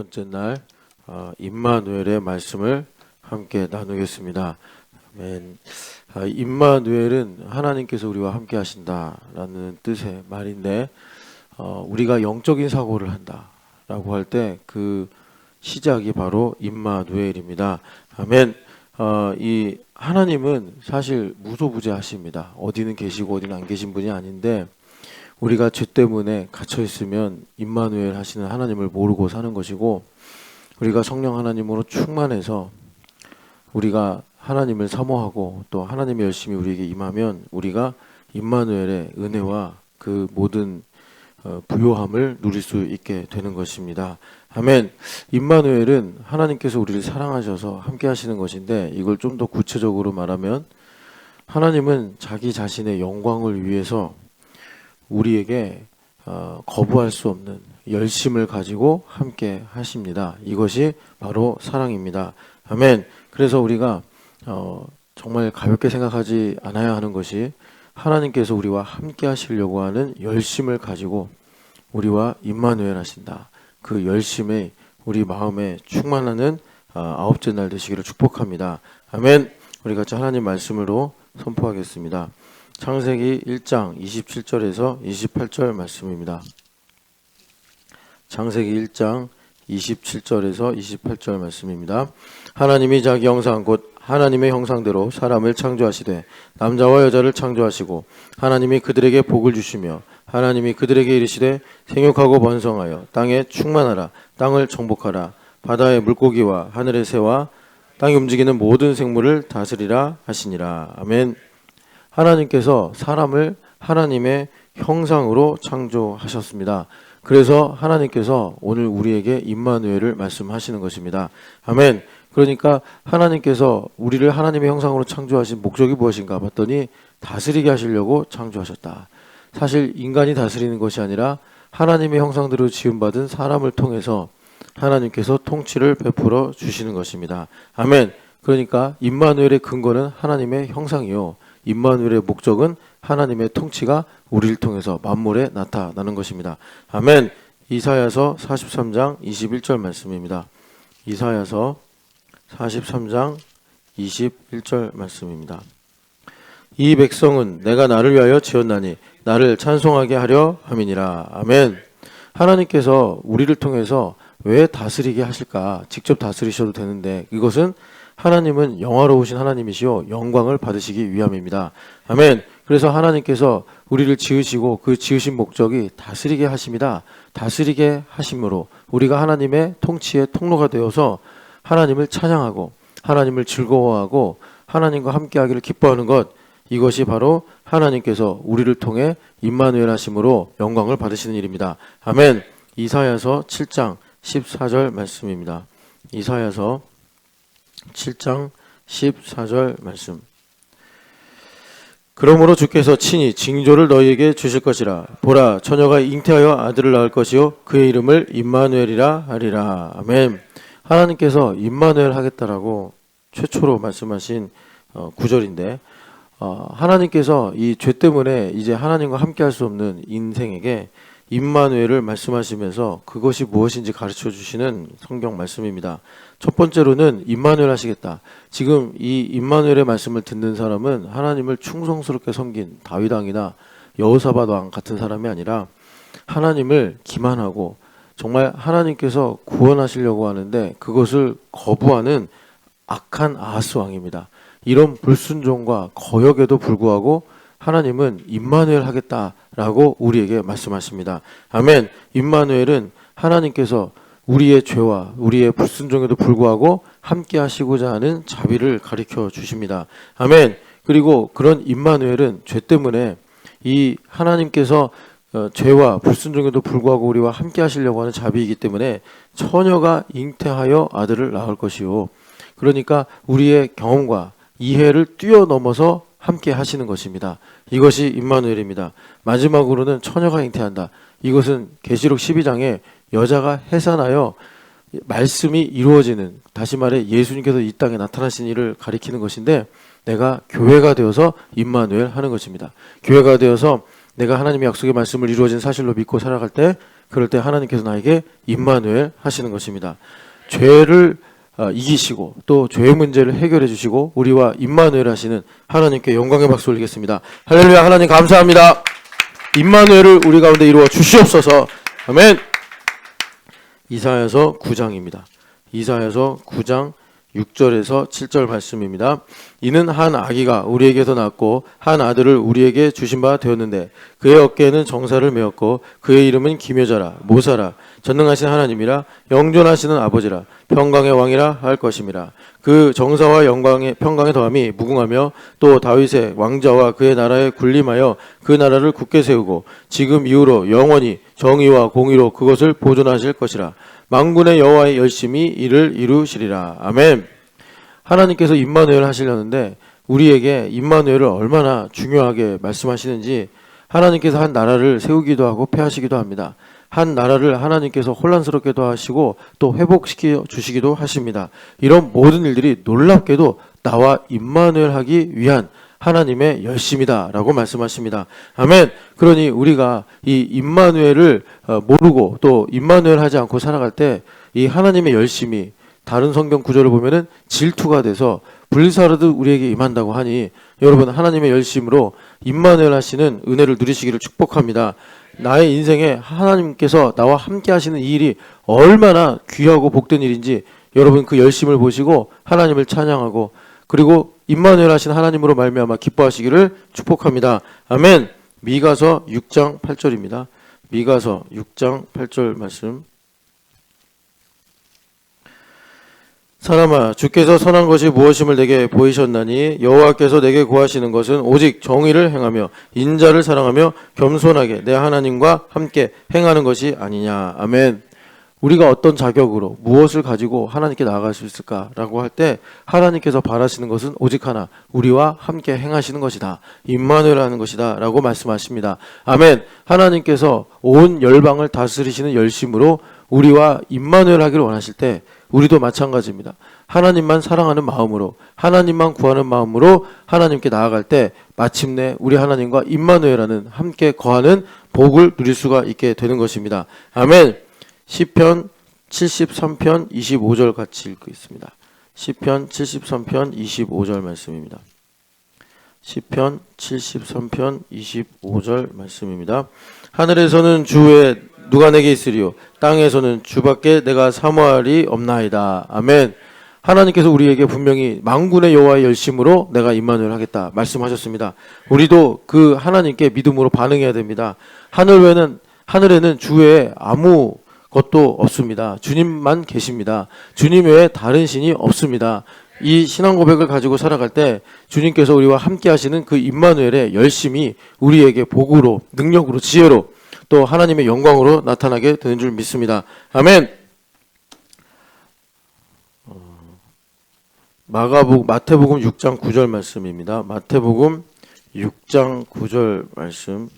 번째 날 어, 임마누엘의 말씀을 함께 나누겠습니다. 아멘. 아, 임마누엘은 하나님께서 우리와 함께 하신다라는 뜻의 말인데 어, 우리가 영적인 사고를 한다라고 할 때 그 시작이 바로 임마누엘입니다. 아멘. 어, 이 하나님은 사실 무소부재하십니다. 어디는 계시고 어디는 안 계신 분이 아닌데 우리가 죄 때문에 갇혀 있으면 임마누엘 하시는 하나님을 모르고 사는 것이고 우리가 성령 하나님으로 충만해서 우리가 하나님을 사모하고 또 하나님이 열심히 우리에게 임하면 우리가 임마누엘의 은혜와 그 모든 어, 부요함을 누릴 수 있게 되는 것입니다. 아멘. 임마누엘은 하나님께서 우리를 사랑하셔서 함께 하시는 것인데 이걸 좀 더 구체적으로 말하면 하나님은 자기 자신의 영광을 위해서 우리에게 어, 거부할 수 없는 열심을 가지고 함께 하십니다. 이것이 바로 사랑입니다. 아멘. 그래서 우리가 어, 정말 가볍게 생각하지 않아야 하는 것이 하나님께서 우리와 함께 하시려고 하는 열심을 가지고 우리와 임마누엘 하신다. 그 열심에 우리 마음에 충만하는 어, 아홉째 날 되시기를 축복합니다. 아멘. 우리 같이 하나님 말씀으로 선포하겠습니다. 창세기 1장 27절에서 28절 말씀입니다. 창세기 1장 27절에서 28절 말씀입니다. 하나님이 자기 형상 곧 하나님의 형상대로 사람을 창조하시되 남자와 여자를 창조하시고 하나님이 그들에게 복을 주시며 하나님이 그들에게 이르시되 생육하고 번성하여 땅에 충만하라 땅을 정복하라 바다의 물고기와 하늘의 새와 땅에 움직이는 모든 생물을 다스리라 하시니라 아멘. 하나님께서 사람을 하나님의 형상으로 창조하셨습니다. 그래서 하나님께서 오늘 우리에게 임마누엘을 말씀하시는 것입니다. 아멘. 그러니까 하나님께서 우리를 하나님의 형상으로 창조하신 목적이 무엇인가 봤더니 다스리게 하시려고 창조하셨다. 사실 인간이 다스리는 것이 아니라 하나님의 형상대로 지음받은 사람을 통해서 하나님께서 통치를 베풀어 주시는 것입니다. 아멘. 그러니까 임마누엘의 근거는 하나님의 형상이요. 임마누엘의 목적은 하나님의 통치가 우리를 통해서 만물에 나타나는 것입니다. 아멘. 이사야서 43장 21절 말씀입니다. 이사야서 43장 21절 말씀입니다. 이 백성은 내가 나를 위하여 지었나니 나를 찬송하게 하려 함이니라. 아멘. 하나님께서 우리를 통해서 왜 다스리게 하실까? 직접 다스리셔도 되는데 이것은 하나님은 영화로우신 하나님이시요 영광을 받으시기 위함입니다. 아멘. 그래서 하나님께서 우리를 지으시고 그 지으신 목적이 다스리게 하십니다. 다스리게 하심으로 우리가 하나님의 통치의 통로가 되어서 하나님을 찬양하고 하나님을 즐거워하고 하나님과 함께하기를 기뻐하는 것 이것이 바로 하나님께서 우리를 통해 임마누엘 하심으로 영광을 받으시는 일입니다. 아멘. 이사야서 7장 14절 말씀입니다. 이사야서 7장 14절 말씀. 그러므로 주께서 친히 징조를 너희에게 주실 것이라. 보라, 처녀가 잉태하여 아들을 낳을 것이요 그의 이름을 임마누엘이라 하리라. 아멘. 하나님께서 임마누엘 하겠다라고 최초로 말씀하신 어, 구절인데 어, 하나님께서 이 죄 때문에 이제 하나님과 함께할 수 없는 인생에게 임마누엘을 말씀하시면서 그것이 무엇인지 가르쳐 주시는 성경 말씀입니다. 첫 번째로는 임마누엘 하시겠다. 지금 이 임마누엘의 말씀을 듣는 사람은 하나님을 충성스럽게 섬긴 다윗 왕이나 여호사밧 왕 같은 사람이 아니라 하나님을 기만하고 정말 하나님께서 구원하시려고 하는데 그것을 거부하는 악한 아하스 왕입니다. 이런 불순종과 거역에도 불구하고 하나님은 임마누엘 하겠다 라고 우리에게 말씀하십니다. 아멘. 임마누엘은 하나님께서 우리의 죄와 우리의 불순종에도 불구하고 함께 하시고자 하는 자비를 가리켜 주십니다. 아멘. 그리고 그런 임마누엘은 죄 때문에 이 하나님께서 어, 죄와 불순종에도 불구하고 우리와 함께 하시려고 하는 자비이기 때문에 처녀가 잉태하여 아들을 낳을 것이요. 그러니까 우리의 경험과 이해를 뛰어넘어서 함께 하시는 것입니다. 이것이 임마누엘입니다. 마지막으로는 처녀가 잉태한다. 이것은 계시록 12장에 여자가 해산하여 말씀이 이루어지는 다시 말해 예수님께서 이 땅에 나타나신 일을 가리키는 것인데 내가 교회가 되어서 임마누엘 하는 것입니다. 교회가 되어서 내가 하나님의 약속의 말씀을 이루어진 사실로 믿고 살아갈 때 그럴 때 하나님께서 나에게 임마누엘 하시는 것입니다. 죄를 어, 이기시고 또 죄의 문제를 해결해 주시고 우리와 임마누엘 하시는 하나님께 영광의 박수 올리겠습니다. 할렐루야 하나님 감사합니다. 임마누엘을 우리 가운데 이루어 주시옵소서. 아멘. 이사야서 9장입니다. 이사야서 9장 6절에서 7절 말씀입니다. 이는 한 아기가 우리에게서 낳고 한 아들을 우리에게 주신 바 되었는데 그의 어깨에는 정사를 메었고 그의 이름은 기묘자라 모사라 전능하신 하나님이라 영존하시는 아버지라 평강의 왕이라 할 것임이라 그 정사와 영광의 평강의 더함이 무궁하며 또 다윗의 왕자와 그의 나라에 군림하여 그 나라를 굳게 세우고 지금 이후로 영원히 정의와 공의로 그것을 보존하실 것이라 망군의 여호와의 열심히 이를 이루시리라 아멘. 하나님께서 임마누엘 하시려는데 우리에게 임마누엘을 얼마나 중요하게 말씀하시는지 하나님께서 한 나라를 세우기도 하고 폐하시기도 합니다. 한 나라를 하나님께서 혼란스럽게도 하시고 또 회복시켜 주시기도 하십니다. 이런 모든 일들이 놀랍게도 나와 임마누엘 하기 위한 하나님의 열심이다라고 말씀하십니다. 아멘. 그러니 우리가 이 임마누엘을 어, 모르고 또 임마누엘 하지 않고 살아갈 때 이 하나님의 열심이 다른 성경 구절을 보면은 질투가 돼서 불사르듯 우리에게 임한다고 하니 여러분 하나님의 열심으로 임마누엘 하시는 은혜를 누리시기를 축복합니다. 나의 인생에 하나님께서 나와 함께 하시는 이 일이 얼마나 귀하고 복된 일인지 여러분 그 열심을 보시고 하나님을 찬양하고 그리고 임마누엘 하신 하나님으로 말미암아 기뻐하시기를 축복합니다. 아멘. 미가서 6장 8절입니다. 미가서 6장 8절 말씀. 사람아 주께서 선한 것이 무엇임을 내게 보이셨나니 여호와께서 내게 구하시는 것은 오직 정의를 행하며 인자를 사랑하며 겸손하게 내 하나님과 함께 행하는 것이 아니냐 아멘. 우리가 어떤 자격으로 무엇을 가지고 하나님께 나아갈 수 있을까라고 할 때 하나님께서 바라시는 것은 오직 하나 우리와 함께 행하시는 것이다. 임마누엘하는 것이다라고 말씀하십니다. 아멘. 하나님께서 온 열방을 다스리시는 열심으로 우리와 임마누엘 하기를 원하실 때 우리도 마찬가지입니다. 하나님만 사랑하는 마음으로 하나님만 구하는 마음으로 하나님께 나아갈 때 마침내 우리 하나님과 임마누엘하는 함께 거하는 복을 누릴 수가 있게 되는 것입니다. 아멘 시편 73편 25절 같이 읽겠습니다. 시편 73편 25절 말씀입니다. 시편 73편 25절 말씀입니다. 하늘에서는 주의 누가 내게 있으리요 땅에서는 주밖에 내가 사모할이 없나이다. 아멘. 하나님께서 우리에게 분명히 망군의 여호와의 열심으로 내가 임마누엘 하겠다 말씀하셨습니다. 우리도 그 하나님께 믿음으로 반응해야 됩니다. 하늘 외는 하늘에는 주의 아무 것도 없습니다. 주님만 계십니다. 주님 외에 다른 신이 없습니다. 이 신앙 고백을 가지고 살아갈 때 주님께서 우리와 함께 하시는 그 임마누엘의 열심이 우리에게 복으로 능력으로 지혜로 또 하나님의 영광으로 나타나게 되는 줄 믿습니다. 아멘. 어, 마가복 마태복음 6장 9절 말씀입니다. 마태복음 6장 9절 말씀.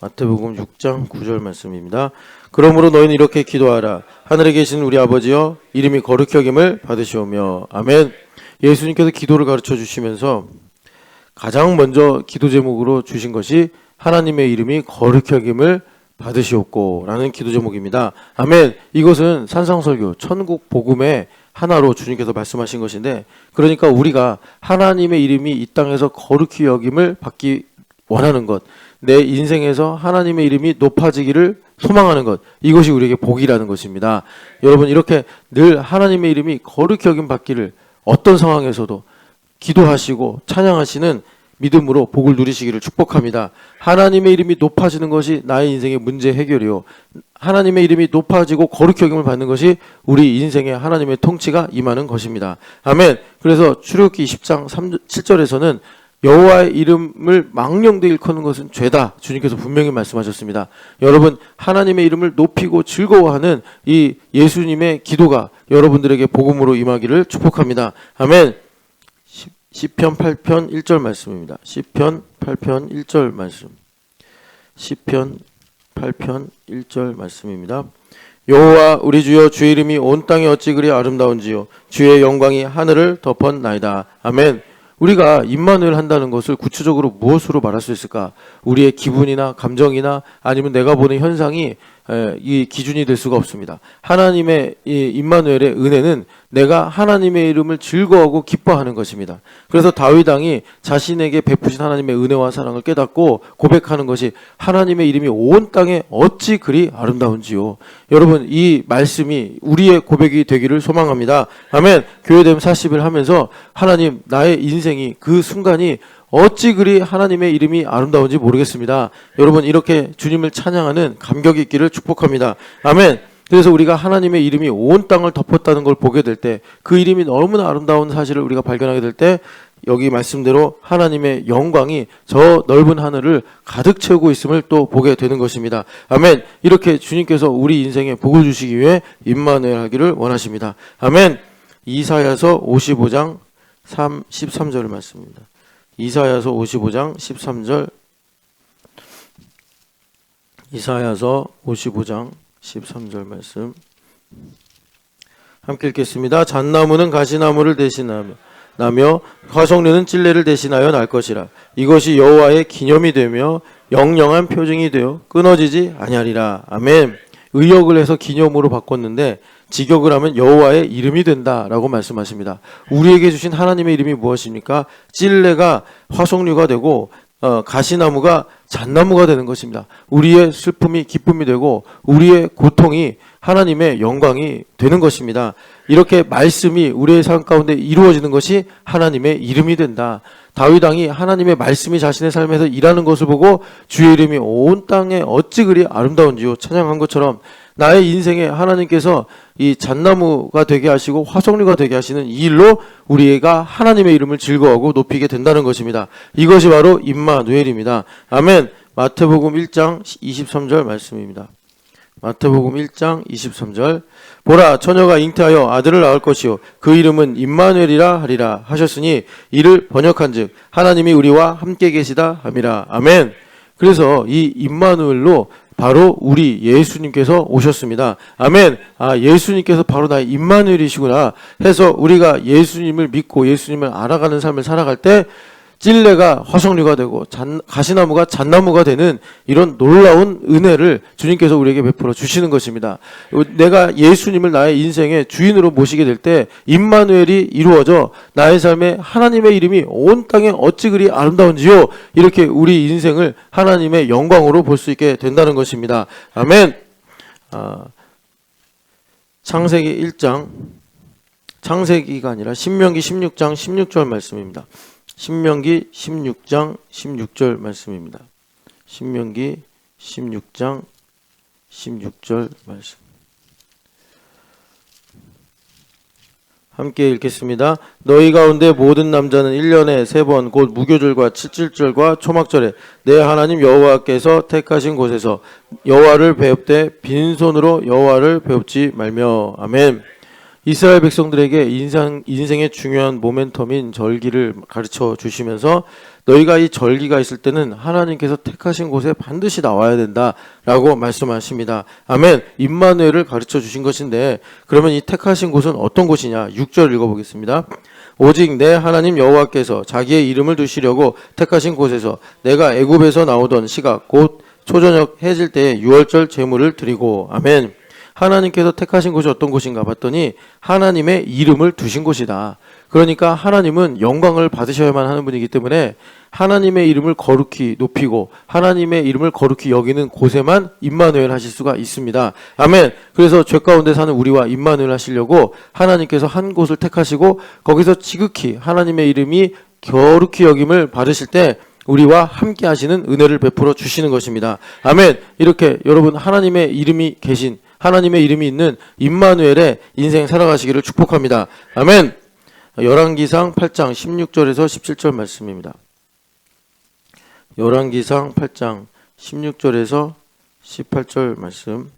마태복음 6장 9절 말씀입니다. 그러므로 너희는 이렇게 기도하라. 하늘에 계신 우리 아버지여 이름이 거룩히 여김을 받으시오며 아멘. 예수님께서 기도를 가르쳐 주시면서 가장 먼저 기도 제목으로 주신 것이 하나님의 이름이 거룩히 여김을 받으시옵고라는 기도 제목입니다. 아멘. 이것은 산상설교 천국 복음의 하나로 주님께서 말씀하신 것인데 그러니까 우리가 하나님의 이름이 이 땅에서 거룩히 여김을 받기 원하는 것, 내 인생에서 하나님의 이름이 높아지기를 소망하는 것 이것이 우리에게 복이라는 것입니다. 여러분 이렇게 늘 하나님의 이름이 거룩히 여김 받기를 어떤 상황에서도 기도하시고 찬양하시는 믿음으로 복을 누리시기를 축복합니다. 하나님의 이름이 높아지는 것이 나의 인생의 문제 해결이요. 하나님의 이름이 높아지고 거룩히 여김을 받는 것이 우리 인생의 하나님의 통치가 임하는 것입니다. 아멘. 그래서 출애굽기 20장 3, 7절에서는 여호와의 이름을 망령되 일컫는 것은 죄다. 주님께서 분명히 말씀하셨습니다. 여러분 하나님의 이름을 높이고 즐거워하는 이 예수님의 기도가 여러분들에게 복음으로 임하기를 축복합니다. 아멘. 시- 시편 8편 1절 말씀입니다. 시편 8편 1절 말씀. 시편 8편 1절 말씀입니다. 여호와 우리 주여 주의 이름이 온 땅에 어찌 그리 아름다운지요 주의 영광이 하늘을 덮었나이다. 아멘. 우리가 임마누엘 한다는 것을 구체적으로 무엇으로 말할 수 있을까? 우리의 기분이나 감정이나 아니면 내가 보는 현상이 에, 이 기준이 될 수가 없습니다. 하나님의 이 임마누엘의 은혜는 내가 하나님의 이름을 즐거워하고 기뻐하는 것입니다. 그래서 다윗 왕이 자신에게 베푸신 하나님의 은혜와 사랑을 깨닫고 고백하는 것이 하나님의 이름이 온 땅에 어찌 그리 아름다운지요. 여러분 이 말씀이 우리의 고백이 되기를 소망합니다. 아멘. 교회 됨 40을 하면서 하나님 나의 인생이 그 순간이 어찌 그리 하나님의 이름이 아름다운지 모르겠습니다. 여러분 이렇게 주님을 찬양하는 감격이 있기를 축복합니다. 아멘. 그래서 우리가 하나님의 이름이 온 땅을 덮었다는 걸 보게 될 때 그 이름이 너무나 아름다운 사실을 우리가 발견하게 될 때 여기 말씀대로 하나님의 영광이 저 넓은 하늘을 가득 채우고 있음을 또 보게 되는 것입니다. 아멘. 이렇게 주님께서 우리 인생에 복을 주시기 위해 임마누엘 하기를 원하십니다. 아멘. 이사야서 55장 3 13절 말씀입니다. 이사야서 55장 13절. 이사야서 55장 13절 말씀. 함께 읽겠습니다. 잣나무는 가시나무를 대신하며 화석류는 찔레를 대신하여 날 것이라. 이것이 여호와의 기념이 되며 영영한 표징이 되어 끊어지지 아니하리라. 아멘. 의역을 해서 기념으로 바꿨는데 직역을 하면 여호와의 이름이 된다라고 말씀하십니다. 우리에게 주신 하나님의 이름이 무엇입니까? 찔레가 화석류가 되고 어, 가시나무가 잣나무가 되는 것입니다. 우리의 슬픔이 기쁨이 되고 우리의 고통이 하나님의 영광이 되는 것입니다. 이렇게 말씀이 우리의 삶 가운데 이루어지는 것이 하나님의 이름이 된다. 다윗 왕이 하나님의 말씀이 자신의 삶에서 일하는 것을 보고 주의 이름이 온 땅에 어찌 그리 아름다운지요 찬양한 것처럼 나의 인생에 하나님께서 이 잣나무가 되게 하시고 화석류가 되게 하시는 이 일로 우리가 하나님의 이름을 즐거워하고 높이게 된다는 것입니다. 이것이 바로 임마누엘입니다. 아멘. 마태복음 1장 23절 말씀입니다. 마태복음 1장 23절 보라 처녀가 잉태하여 아들을 낳을 것이요 그 이름은 임마누엘이라 하리라 하셨으니 이를 번역한즉 하나님이 우리와 함께 계시다 함이라 아멘. 그래서 이 임마누엘로 바로 우리 예수님께서 오셨습니다. 아멘. 아, 예수님께서 바로 나의 임마누엘이시구나 해서 우리가 예수님을 믿고 예수님을 알아가는 삶을 살아갈 때 찔레가 화석류가 되고 잔, 가시나무가 잣나무가 되는 이런 놀라운 은혜를 주님께서 우리에게 베풀어 주시는 것입니다. 내가 예수님을 나의 인생의 주인으로 모시게 될 때 임마누엘이 이루어져 나의 삶에 하나님의 이름이 온 땅에 어찌 그리 아름다운지요. 이렇게 우리 인생을 하나님의 영광으로 볼 수 있게 된다는 것입니다. 아멘. 아, 창세기 1장 창세기가 아니라 신명기 16장 16절 말씀입니다. 신명기 16장 16절 말씀입니다. 신명기 16장 16절 말씀. 함께 읽겠습니다. 너희 가운데 모든 남자는 1년에 세 번 곧 무교절과 칠칠절과 초막절에 내 하나님 여호와께서 택하신 곳에서 여호와를 배웁되 빈손으로 여호와를 배웁지 말며 아멘. 이스라엘 백성들에게 인상, 인생의 중요한 모멘텀인 절기를 가르쳐 주시면서 너희가 이 절기가 있을 때는 하나님께서 택하신 곳에 반드시 나와야 된다라고 말씀하십니다. 아멘. 임마누엘을 가르쳐 주신 것인데 그러면 이 택하신 곳은 어떤 곳이냐? 6절 읽어 보겠습니다. 오직 내 하나님 여호와께서 자기의 이름을 두시려고 택하신 곳에서 내가 애굽에서 나오던 시각 곧 초저녁 해질 때에 유월절 제물을 드리고 아멘. 하나님께서 택하신 곳이 어떤 곳인가 봤더니 하나님의 이름을 두신 곳이다. 그러니까 하나님은 영광을 받으셔야만 하는 분이기 때문에 하나님의 이름을 거룩히 높이고 하나님의 이름을 거룩히 여기는 곳에만 임마누엘 하실 수가 있습니다. 아멘. 그래서 죄 가운데 사는 우리와 임마누엘 하시려고 하나님께서 한 곳을 택하시고 거기서 지극히 하나님의 이름이 거룩히 여김을 받으실 때 우리와 함께 하시는 은혜를 베풀어 주시는 것입니다. 아멘. 이렇게 여러분 하나님의 이름이 계신 하나님의 이름이 있는 임마누엘의 인생 살아가시기를 축복합니다. 아멘. 열왕기상 8장 16절에서 17절 말씀입니다. 열왕기상 8장 16절에서 18절 말씀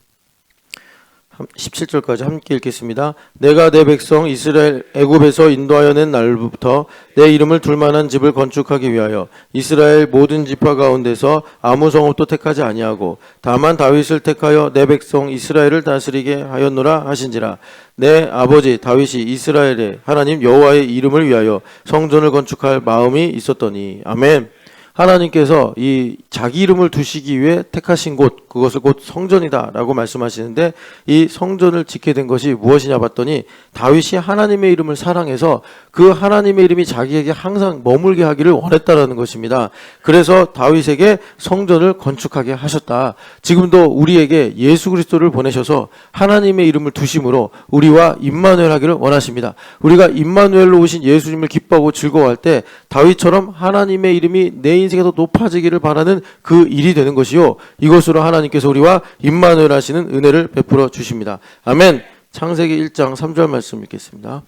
17절까지 함께 읽겠습니다. 내가 내 백성 이스라엘 애굽에서 인도하여 낸 날부터 내 이름을 둘 만한 집을 건축하기 위하여 이스라엘 모든 지파 가운데서 아무 성읍도 택하지 아니하고 다만 다윗을 택하여 내 백성 이스라엘을 다스리게 하였노라 하신지라 내 아버지 다윗이 이스라엘의 하나님 여호와의 이름을 위하여 성전을 건축할 마음이 있었더니 아멘. 하나님께서 이 자기 이름을 두시기 위해 택하신 곳 그것을 곧 성전이다라고 말씀하시는데 이 성전을 짓게 된 것이 무엇이냐 봤더니 다윗이 하나님의 이름을 사랑해서 그 하나님의 이름이 자기에게 항상 머물게 하기를 원했다라는 것입니다. 그래서 다윗에게 성전을 건축하게 하셨다. 지금도 우리에게 예수 그리스도를 보내셔서 하나님의 이름을 두심으로 우리와 임마누엘 하기를 원하십니다. 우리가 임마누엘로 오신 예수님을 기뻐하고 즐거워할 때 다윗처럼 하나님의 이름이 내 인생에서 높아지기를 바라는 그 일이 되는 것이요. 이것으로 하나님께서 우리와 임마누엘 하시는 은혜를 베풀어 주십니다. 아멘. 창세기 1장 3절 말씀 읽겠습니다.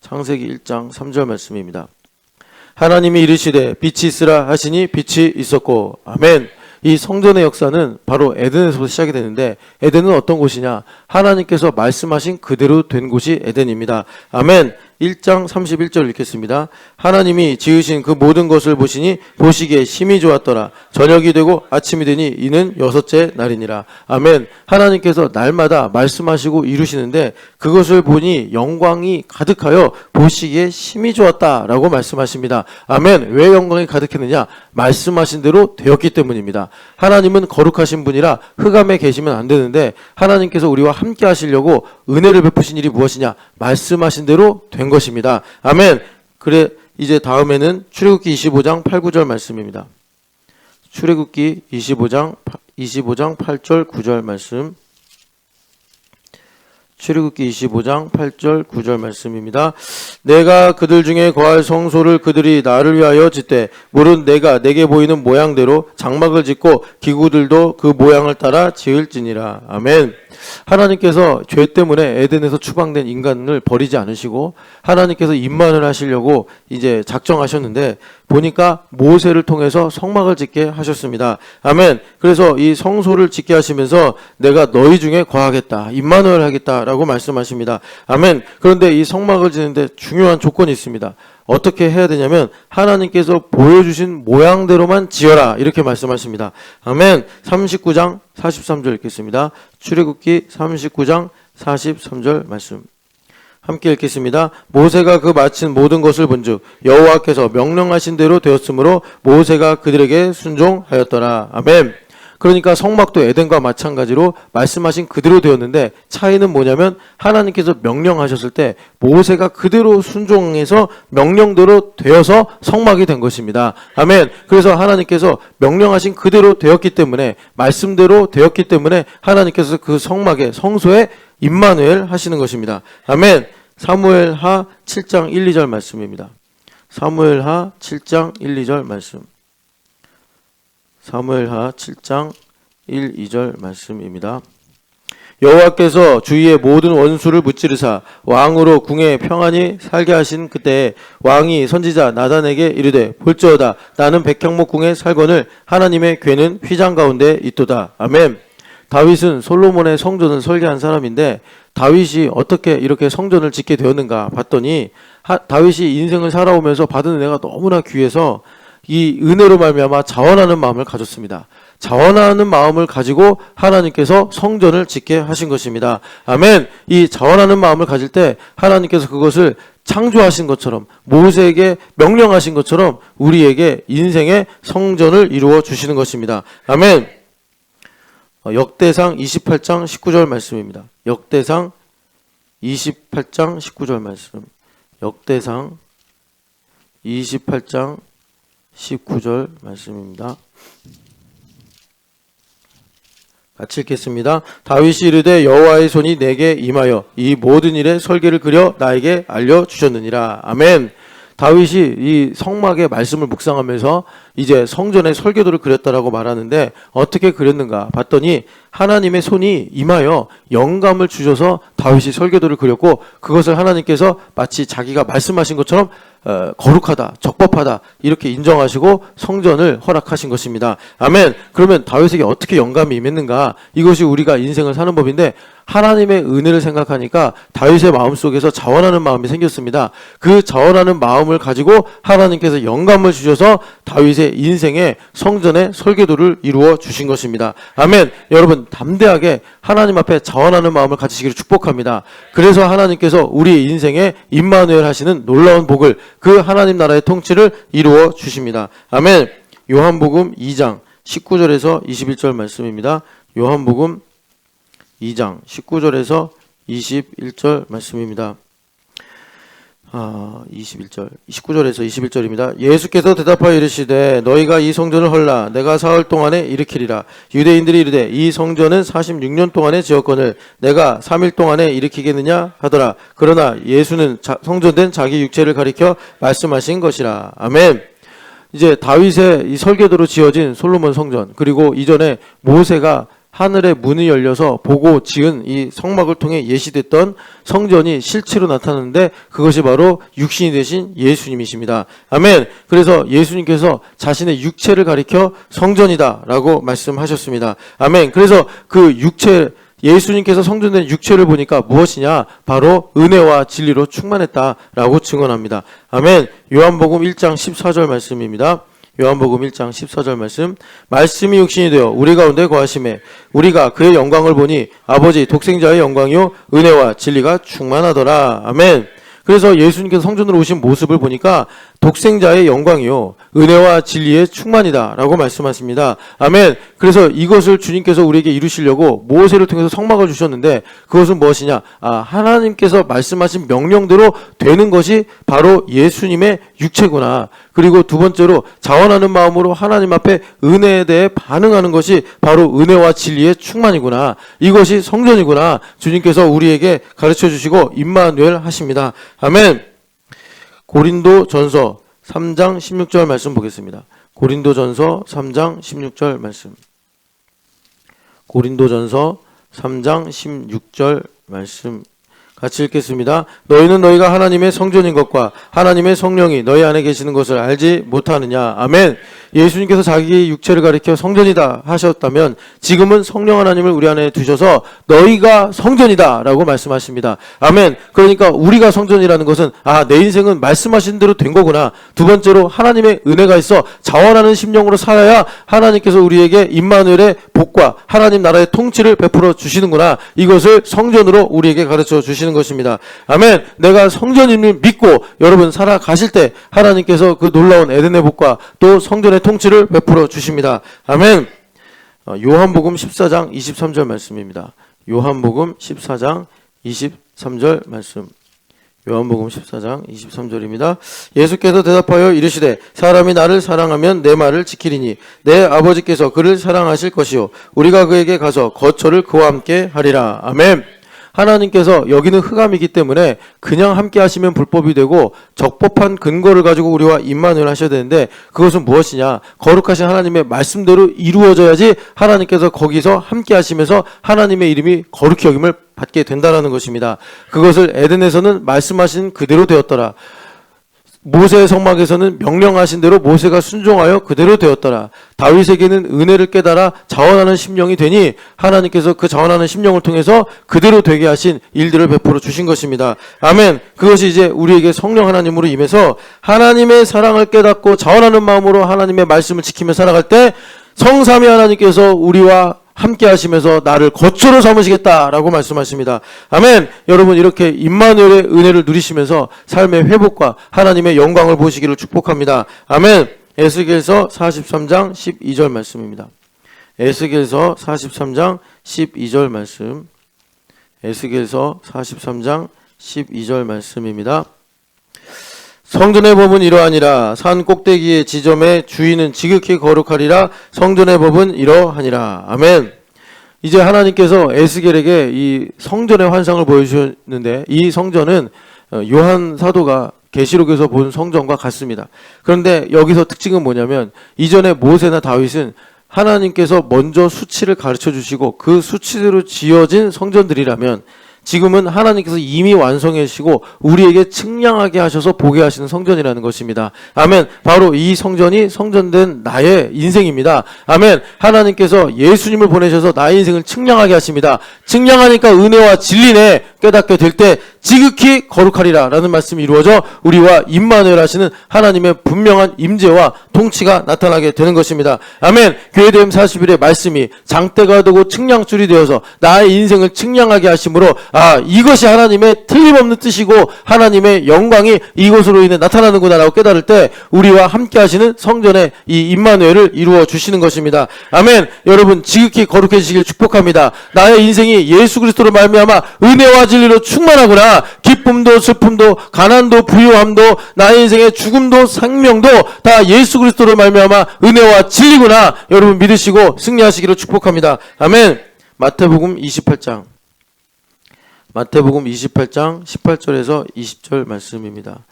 창세기 1장 3절 말씀입니다. 하나님이 이르시되 빛이 있으라 하시니 빛이 있었고 아멘. 이 성전의 역사는 바로 에덴에서 시작이 되는데 에덴은 어떤 곳이냐? 하나님께서 말씀하신 그대로 된 곳이 에덴입니다. 아멘. 1장 31절 읽겠습니다. 하나님이 지으신 그 모든 것을 보시니 보시기에 심히 좋았더라. 저녁이 되고 아침이 되니 이는 여섯째 날이니라. 아멘. 하나님께서 날마다 말씀하시고 이루시는데 그것을 보니 영광이 가득하여 보시기에 심히 좋았다라고 말씀하십니다. 아멘. 왜 영광이 가득했느냐? 말씀하신 대로 되었기 때문입니다. 하나님은 거룩하신 분이라 흑암에 계시면 안 되는데 하나님께서 우리와 함께 하시려고 은혜를 베푸신 일이 무엇이냐? 말씀하신 대로 된 것입니다. 아멘. 그래 이제 다음에는 출애굽기 25장 8, 9절 말씀입니다. 출애굽기 25장 25장 8절 9절 말씀. 출애굽기 25장 8절 9절 말씀입니다. 내가 그들 중에 거할 성소를 그들이 나를 위하여 짓되 물은 내가 내게 보이는 모양대로 장막을 짓고 기구들도 그 모양을 따라 지을지니라. 아멘. 하나님께서 죄 때문에 에덴에서 추방된 인간을 버리지 않으시고 하나님께서 임만을 하시려고 이제 작정하셨는데 보니까 모세를 통해서 성막을 짓게 하셨습니다. 아멘. 그래서 이 성소를 짓게 하시면서 내가 너희 중에 거하겠다. 임만을 하겠다라고 말씀하십니다. 아멘. 그런데 이 성막을 짓는데 중요한 조건이 있습니다. 어떻게 해야 되냐면 하나님께서 보여주신 모양대로만 지어라 이렇게 말씀하십니다. 아멘. 39장 43절 읽겠습니다. 출애굽기 39장 43절 말씀. 함께 읽겠습니다. 모세가 그 마친 모든 것을 본즉 여호와께서 명령하신 대로 되었으므로 모세가 그들에게 순종하였더라. 아멘. 그러니까 성막도 에덴과 마찬가지로 말씀하신 그대로 되었는데 차이는 뭐냐면 하나님께서 명령하셨을 때 모세가 그대로 순종해서 명령대로 되어서 성막이 된 것입니다. 아멘. 그래서 하나님께서 명령하신 그대로 되었기 때문에 말씀대로 되었기 때문에 하나님께서 그 성막에 성소에 임마누엘 하시는 것입니다. 아멘. 사무엘하 7장 1, 2절 말씀입니다. 사무엘하 7장 1, 2절 말씀. 사무엘하 7장 1, 2절 말씀입니다. 여호와께서 주위의 모든 원수를 무찌르사 왕으로 궁에 평안히 살게 하신 그때 왕이 선지자 나단에게 이르되 볼지어다 나는 백향목 궁에 살거늘 하나님의 괴는 휘장 가운데 있도다. 아멘. 다윗은 솔로몬의 성전을 설계한 사람인데 다윗이 어떻게 이렇게 성전을 짓게 되었는가 봤더니 하, 다윗이 인생을 살아오면서 받은 은혜가 너무나 귀해서 이 은혜로 말미암아 자원하는 마음을 가졌습니다. 자원하는 마음을 가지고 하나님께서 성전을 짓게 하신 것입니다. 아멘. 이 자원하는 마음을 가질 때 하나님께서 그것을 창조하신 것처럼 모세에게 명령하신 것처럼 우리에게 인생의 성전을 이루어 주시는 것입니다. 아멘. 어, 역대상 28장 19절 말씀입니다. 역대상 28장 19절 말씀. 역대상 28장 19절 말씀입니다. 같이 읽겠습니다. 다윗이 이르되 여호와의 손이 내게 임하여 이 모든 일에 설계를 그려 나에게 알려 주셨느니라. 아멘. 다윗이 이 성막의 말씀을 묵상하면서 이제 성전의 설계도를 그렸다라고 말하는데 어떻게 그렸는가 봤더니 하나님의 손이 임하여 영감을 주셔서 다윗이 설계도를 그렸고 그것을 하나님께서 마치 자기가 말씀하신 것처럼 어, 거룩하다, 적법하다 이렇게 인정하시고 성전을 허락하신 것입니다. 아멘. 그러면 다윗에게 어떻게 영감이 임했는가? 이것이 우리가 인생을 사는 법인데 하나님의 은혜를 생각하니까 다윗의 마음속에서 자원하는 마음이 생겼습니다. 그 자원하는 마음을 가지고 하나님께서 영감을 주셔서 다윗의 인생에 성전의 설계도를 이루어 주신 것입니다. 아멘. 여러분 담대하게 하나님 앞에 자원하는 마음을 가지시기를 축복합니다. 그래서 하나님께서 우리의 인생에 임마누엘 하시는 놀라운 복을 그 하나님 나라의 통치를 이루어 주십니다. 아멘. 요한복음 2장 19절에서 21절 말씀입니다. 요한복음 2장 19절에서 21절 말씀입니다. 아, 21절, 19절에서 21절입니다. 예수께서 대답하여 이르시되 너희가 이 성전을 헐라 내가 사흘 동안에 일으키리라. 유대인들이 이르되 이 성전은 46년 동안에 지었거늘 내가 3일 동안에 일으키겠느냐 하더라. 그러나 예수는 자- 성전된 자기 육체를 가리켜 말씀하신 것이라. 아멘. 이제 다윗의 이 설계도로 지어진 솔로몬 성전 그리고 이전에 모세가 하늘의 문이 열려서 보고 지은 이 성막을 통해 예시됐던 성전이 실체로 나타나는데 그것이 바로 육신이 되신 예수님이십니다. 아멘. 그래서 예수님께서 자신의 육체를 가리켜 성전이다라고 말씀하셨습니다. 아멘. 그래서 그 육체 예수님께서 성전된 육체를 보니까 무엇이냐? 바로 은혜와 진리로 충만했다라고 증언합니다. 아멘. 요한복음 1장 14절 말씀입니다. 요한복음 1장 14절 말씀 말씀이 육신이 되어 우리 가운데 거하심에 우리가 그의 영광을 보니 아버지 독생자의 영광이요 은혜와 진리가 충만하더라. 아멘. 그래서 예수님께서 성전으로 오신 모습을 보니까 독생자의 영광이요 은혜와 진리의 충만이다라고 말씀하십니다. 아멘. 그래서 이것을 주님께서 우리에게 이루시려고 모세를 통해서 성막을 주셨는데 그것은 무엇이냐? 아 하나님께서 말씀하신 명령대로 되는 것이 바로 예수님의 육체구나. 그리고 두 번째로 자원하는 마음으로 하나님 앞에 은혜에 대해 반응하는 것이 바로 은혜와 진리의 충만이구나. 이것이 성전이구나. 주님께서 우리에게 가르쳐 주시고 임마누엘 하십니다. 아멘. 고린도 전서 3장 16절 말씀 보겠습니다. 고린도 전서 3장 16절 말씀. 고린도 전서 3장 16절 말씀 같이 읽겠습니다. 너희는 너희가 하나님의 성전인 것과 하나님의 성령이 너희 안에 계시는 것을 알지 못하느냐. 아멘. 예수님께서 자기 육체를 가리켜 성전이다 하셨다면 지금은 성령 하나님을 우리 안에 두셔서 너희가 성전이다라고 말씀하십니다. 아멘. 그러니까 우리가 성전이라는 것은 아, 내 인생은 말씀하신 대로 된 거구나. 두 번째로 하나님의 은혜가 있어 자원하는 심령으로 살아야 하나님께서 우리에게 임마누엘의 복과 하나님 나라의 통치를 베풀어 주시는구나. 이것을 성전으로 우리에게 가르쳐 주시는 것입니다. 아멘. 내가 성전임을 믿고 여러분 살아가실 때 하나님께서 그 놀라운 에덴의 복과 또 성전의 통치를 베풀어 주십니다. 아멘. 어, 요한복음 14장 23절 말씀입니다. 요한복음 14장 23절 말씀. 요한복음 14장 23절입니다. 예수께서 대답하여 이르시되 사람이 나를 사랑하면 내 말을 지키리니 내 아버지께서 그를 사랑하실 것이요 우리가 그에게 가서 거처를 그와 함께 하리라. 아멘. 하나님께서 여기는 흑암이기 때문에 그냥 함께 하시면 불법이 되고 적법한 근거를 가지고 우리와 임만을 하셔야 되는데 그것은 무엇이냐? 거룩하신 하나님의 말씀대로 이루어져야지 하나님께서 거기서 함께 하시면서 하나님의 이름이 거룩히 여김을 받게 된다라는 것입니다. 그것을 에덴에서는 말씀하신 그대로 되었더라. 모세의 성막에서는 명령하신 대로 모세가 순종하여 그대로 되었더라. 다윗에게는 은혜를 깨달아 자원하는 심령이 되니 하나님께서 그 자원하는 심령을 통해서 그대로 되게 하신 일들을 베풀어 주신 것입니다. 아멘. 그것이 이제 우리에게 성령 하나님으로 임해서 하나님의 사랑을 깨닫고 자원하는 마음으로 하나님의 말씀을 지키며 살아갈 때 성삼위 하나님께서 우리와 함께 하시면서 나를 거처로 삼으시겠다라고 말씀하십니다. 아멘. 여러분 이렇게 임마누엘의 은혜를 누리시면서 삶의 회복과 하나님의 영광을 보시기를 축복합니다. 아멘. 에스겔서 43장 12절 말씀입니다. 에스겔서 43장 12절 말씀. 에스겔서 43장 12절 말씀입니다. 성전의 법은 이러하니라 산 꼭대기의 지점의 주인은 지극히 거룩하리라 성전의 법은 이러하니라 아멘. 이제 하나님께서 에스겔에게 이 성전의 환상을 보여주셨는데 이 성전은 어, 요한 사도가 계시록에서 본 성전과 같습니다. 그런데 여기서 특징은 뭐냐면 이전에 모세나 다윗은 하나님께서 먼저 수치를 가르쳐 주시고 그 수치대로 지어진 성전들이라면 지금은 하나님께서 이미 완성해 주시고 우리에게 측량하게 하셔서 보게 하시는 성전이라는 것입니다. 아멘. 바로 이 성전이 성전된 나의 인생입니다. 아멘. 하나님께서 예수님을 보내셔서 나의 인생을 측량하게 하십니다. 측량하니까 은혜와 진리네 깨닫게 될 때 지극히 거룩하리라 라는 말씀이 이루어져 우리와 임마누엘 하시는 하나님의 분명한 임재와 통치가 나타나게 되는 것입니다. 아멘. 교회됨 40일의 말씀이 장대가 되고 측량줄이 되어서 나의 인생을 측량하게 하심으로 아 이것이 하나님의 틀림없는 뜻이고 하나님의 영광이 이것으로 인해 나타나는구나라고 깨달을 때 우리와 함께 하시는 성전의 이 임마누엘을 이루어 주시는 것입니다. 아멘. 여러분 지극히 거룩해지길 축복합니다. 나의 인생이 예수 그리스도로 말미암아 은혜와 진리로 충만하구나. 기쁨도 슬픔도 가난도 부요함도 나의 인생의 죽음도 생명도 다 예수 그리스도로 말미암아 은혜와 진리구나. 여러분 믿으시고 승리하시기를 축복합니다. 아멘. 마태복음 28장 마태복음 28장 18절에서 20절 말씀입니다.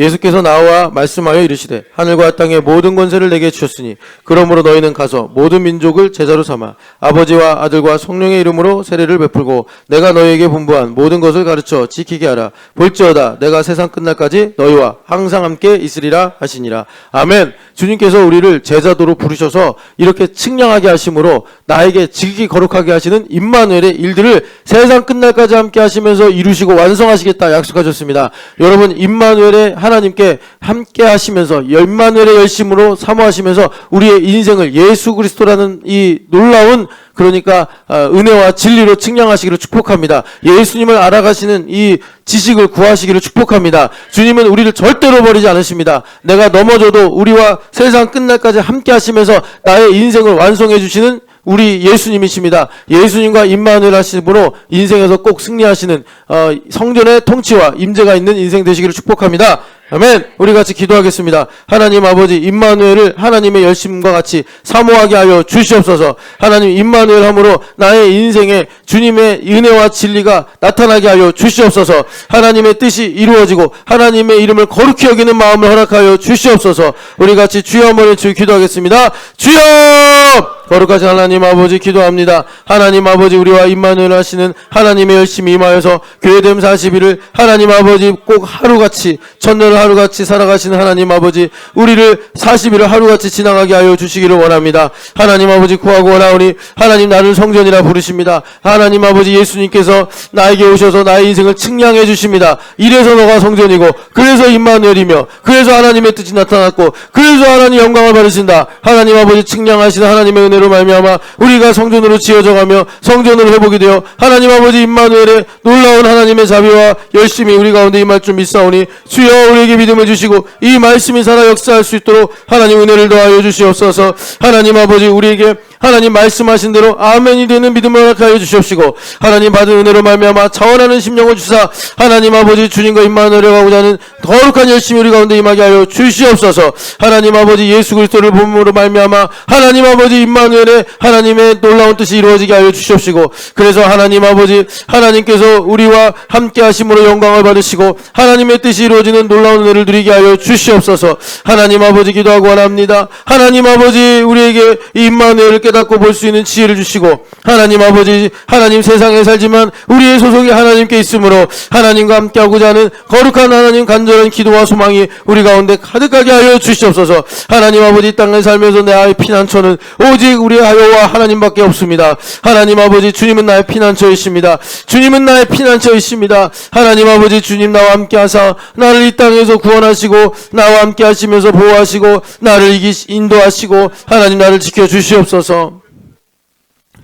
예수께서 나와 말씀하여 이르시되 하늘과 땅의 모든 권세를 내게 주셨으니 그러므로 너희는 가서 모든 민족을 제자로 삼아 아버지와 아들과 성령의 이름으로 세례를 베풀고 내가 너희에게 분부한 모든 것을 가르쳐 지키게 하라. 볼지어다 내가 세상 끝날까지 너희와 항상 함께 있으리라 하시니라. 아멘. 주님께서 우리를 제자도로 부르셔서 이렇게 측량하게 하심으로 나에게 지극히 거룩하게 하시는 임마누엘의 일들을 세상 끝날까지 함께 하시면서 이루시고 완성하시겠다 약속하셨습니다. 여러분 임마누엘의 하나님께 함께 하시면서 임마누엘의 열심으로 사모하시면서 우리의 인생을 예수 그리스도라는 이 놀라운 그러니까 어, 은혜와 진리로 측량하시기를 축복합니다. 예수님을 알아가시는 이 지식을 구하시기를 축복합니다. 주님은 우리를 절대로 버리지 않으십니다. 내가 넘어져도 우리와 세상 끝날까지 함께 하시면서 나의 인생을 완성해 주시는 우리 예수님이십니다. 예수님과 임마누엘 하심으로 인생에서 꼭 승리하시는 어, 성전의 통치와 임재가 있는 인생 되시기를 축복합니다. 아멘. 우리 같이 기도하겠습니다. 하나님 아버지 임마누엘을 하나님의 열심과 같이 사모하게 하여 주시옵소서. 하나님 임마누엘 함으로 나의 인생에 주님의 은혜와 진리가 나타나게 하여 주시옵소서. 하나님의 뜻이 이루어지고 하나님의 이름을 거룩히 여기는 마음을 허락하여 주시옵소서. 우리 같이 주여 한번 주 기도하겠습니다. 주여! 거룩하신 하나님 아버지 기도합니다. 하나님 아버지 우리와 임마누엘 하시는 하나님의 열심히 임하여서 교회됨 40일을 하나님 아버지 꼭 하루같이 첫날을 하루같이 살아가시는 하나님 아버지 우리를 40일을 하루같이 지나가게 하여 주시기를 원합니다. 하나님 아버지 구하고 원하오니 하나님 나를 성전이라 부르십니다. 하나님 아버지 예수님께서 나에게 오셔서 나의 인생을 측량해 주십니다. 이래서 너가 성전이고 그래서 임마누엘이며 그래서 하나님의 뜻이 나타났고 그래서 하나님 영광을 받으신다. 하나님 아버지 측량하시는 하나님의 은혜 로 말미암아 우리가 성전으로 지어져 가며 성전으로 회복이 되어 하나님 아버지 임마누엘의 놀라운 하나님의 자비와 열심히 우리 가운데 임할 줄 믿사오니 주여 우리에게 믿음을 주시고 이 말씀이 살아 역사할 수 있도록 하나님 은혜를 더하여 주시옵소서. 하나님 아버지 우리에게 하나님 말씀하신 대로 아멘이 되는 믿음을 허락하여 주시옵시고 하나님 받은 은혜로 말미암아 자원하는 심령을 주사 하나님 아버지 주님과 임마누엘에 가고자 하는 거룩한 열심히 우리 가운데 임하게 하여 주시옵소서. 하나님 아버지 예수 그리스도를 본으로 말미암아 하나님 아버지 임마누엘의 하나님의 놀라운 뜻이 이루어지게 하여 주시옵시고 그래서 하나님 아버지 하나님께서 우리와 함께 하심으로 영광을 받으시고 하나님의 뜻이 이루어지는 놀라운 은혜를 누리게 하여 주시옵소서. 하나님 아버지 기도하고 원합니다. 하나님 아버지 우리에게 이 임마누엘을 깨닫고 볼 수 있는 지혜를 주시고 하나님 아버지 하나님 세상에 살지만 우리의 소속이 하나님께 있으므로 하나님과 함께하고자 하는 거룩한 하나님 간절한 기도와 소망이 우리 가운데 가득하게 하여 주시옵소서. 하나님 아버지 이 땅에 살면서 내 아이 피난처는 오직 우리 하여와 하나님밖에 없습니다. 하나님 아버지 주님은 나의 피난처이십니다. 주님은 나의 피난처이십니다. 하나님 아버지 주님 나와 함께 하사 나를 이 땅에서 구원하시고 나와 함께 하시면서 보호하시고 나를 이기 인도하시고 하나님 나를 지켜 주시옵소서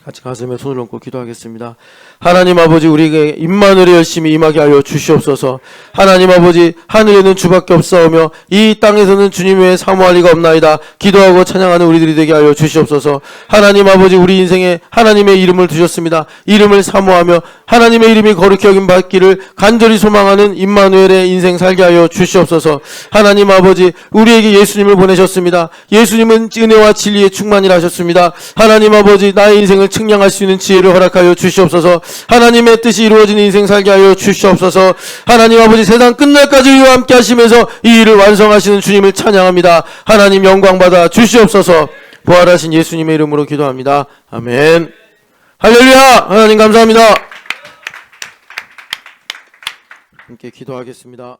같이 가슴에 손을 얹고 기도하겠습니다. 하나님 아버지 우리에게 임마누엘의 열심히 임하게 하여 주시옵소서. 하나님 아버지 하늘에는 주밖에 없사오며 이 땅에서는 주님 외에 사모할 리가 없나이다. 기도하고 찬양하는 우리들이 되게 하여 주시옵소서. 하나님 아버지 우리 인생에 하나님의 이름을 두셨습니다. 이름을 사모하며 하나님의 이름이 거룩히 여김 받기를 간절히 소망하는 임마누엘의 인생 살게 하여 주시옵소서. 하나님 아버지 우리에게 예수님을 보내셨습니다. 예수님은 은혜와 진리의 충만이라 하셨습니다. 하나님 아버지 나의 인생을 측량할 수 있는 지혜를 허락하여 주시옵소서. 하나님의 뜻이 이루어진 인생 살게 하여 주시옵소서. 하나님 아버지 세상 끝날까지 이와 함께 하시면서 이 일을 완성하시는 주님을 찬양합니다. 하나님 영광 받아 주시옵소서. 부활하신 예수님의 이름으로 기도합니다. 아멘. 할렐루야! 하나님 감사합니다. 함께 기도하겠습니다.